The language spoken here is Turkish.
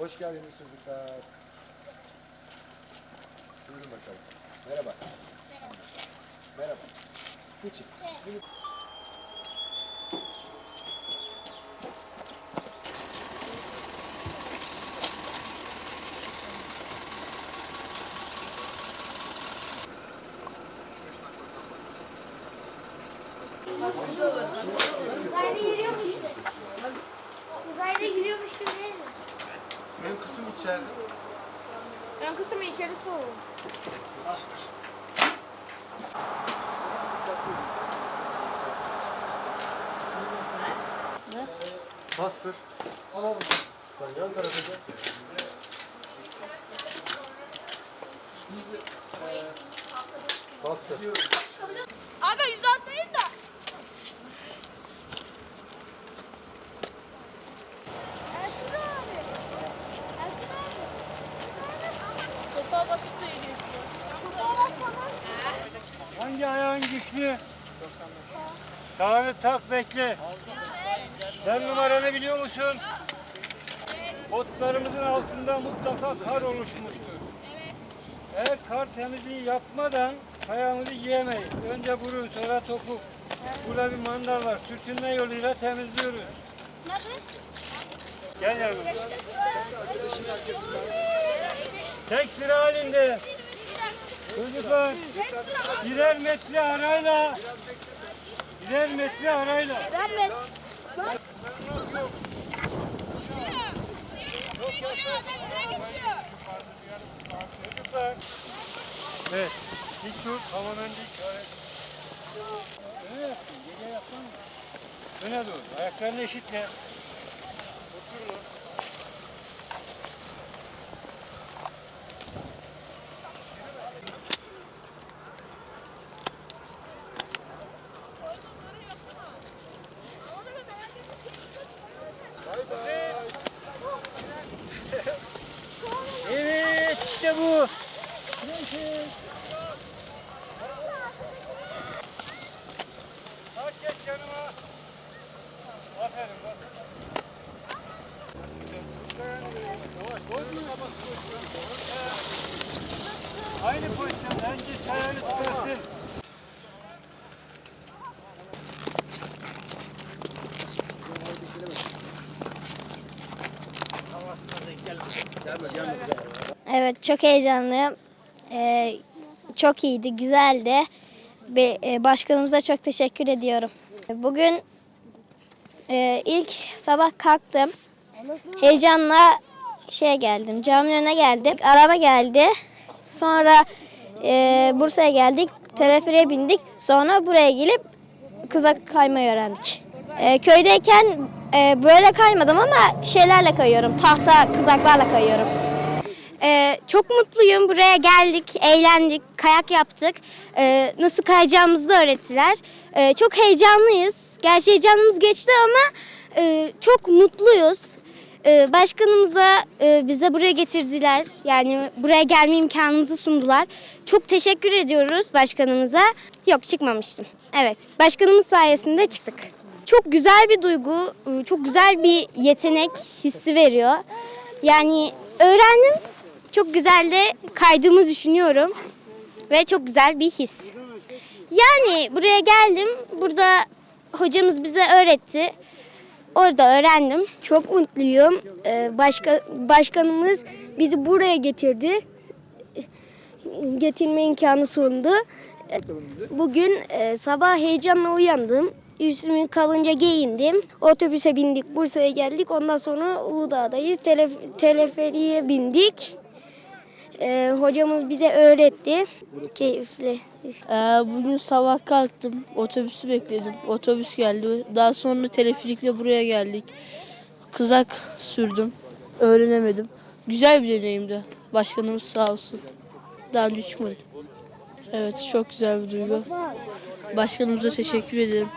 Hoş geldiniz çocuklar. Buyurun bakalım. Merhaba. Merhaba. Geçin. Uzayda yürüyormuş gibi. Uzayda yürüyormuş gibi? Ön kısım içeride. Ön kısmı içeri soğuk. Bastır. Ne? Bastır. Alalım. Ben yan tarafa gel. Bastır. Aga yüz atmayın da. Hangi ayağın güçlü? Sağını tak bekle. Sen numaranı biliyor musun? Botlarımızın altında mutlaka kar oluşmuştur. Eğer kar temizliği yapmadan ayağımızı yiyemeyiz. Önce burun sonra topuk. Burada bir mandal var. Sürtünme yoluyla temizliyoruz. Gel yavrum. Tek sıra halinde. Çocuklar birer metre arayla. Birer metre arayla. Çocuklar. Evet dur tamamen dik evet. öne yaptın öne dur ayaklarını eşitle işte bu. Bak geç yanıma. Aferin bak. Aynı pozisyon. Önce ayağını tutarsın. Evet çok heyecanlıyım. Ee, çok iyiydi, güzeldi. Ve e, başkanımıza çok teşekkür ediyorum. Bugün e, ilk sabah kalktım. Heyecanla şeye geldim, caminin önüne geldim. Araba geldi. Sonra e, Bursa'ya geldik. Teleferiğe bindik. Sonra buraya gelip kızak kaymayı öğrendik. E, köydeyken e, böyle kaymadım ama şeylerle kayıyorum. Tahta kızaklarla kayıyorum. Ee, çok mutluyum. Buraya geldik, eğlendik, kayak yaptık. Ee, nasıl kayacağımızı da öğrettiler. Ee, çok heyecanlıyız. Gerçi heyecanımız geçti ama e, çok mutluyuz. Ee, başkanımıza e, bize buraya getirdiler. Yani buraya gelme imkanımızı sundular. Çok teşekkür ediyoruz başkanımıza. Yok çıkmamıştım. Evet, başkanımız sayesinde çıktık. Çok güzel bir duygu, e, çok güzel bir yetenek hissi veriyor. Yani öğrendim. Çok güzel de kaydığımı düşünüyorum. Ve çok güzel bir his. Yani buraya geldim. Burada hocamız bize öğretti. Orada öğrendim. Çok mutluyum. Ee, başka, başkanımız bizi buraya getirdi. Getirme imkanı sundu. Bugün e, sabah heyecanla uyandım. Üstümü kalınca giyindim. Otobüse bindik, Bursa'ya geldik. Ondan sonra Uludağ'dayız. Telef- teleferiye bindik. Ee, hocamız bize öğretti. Keyifli. Ee, bugün sabah kalktım. Otobüsü bekledim. Otobüs geldi. Daha sonra teleferikle buraya geldik. Kızak sürdüm. Öğrenemedim. Güzel bir deneyimdi. Başkanımız sağ olsun. Daha önce çıkmadım. Evet çok güzel bir duygu. Başkanımıza teşekkür ederim.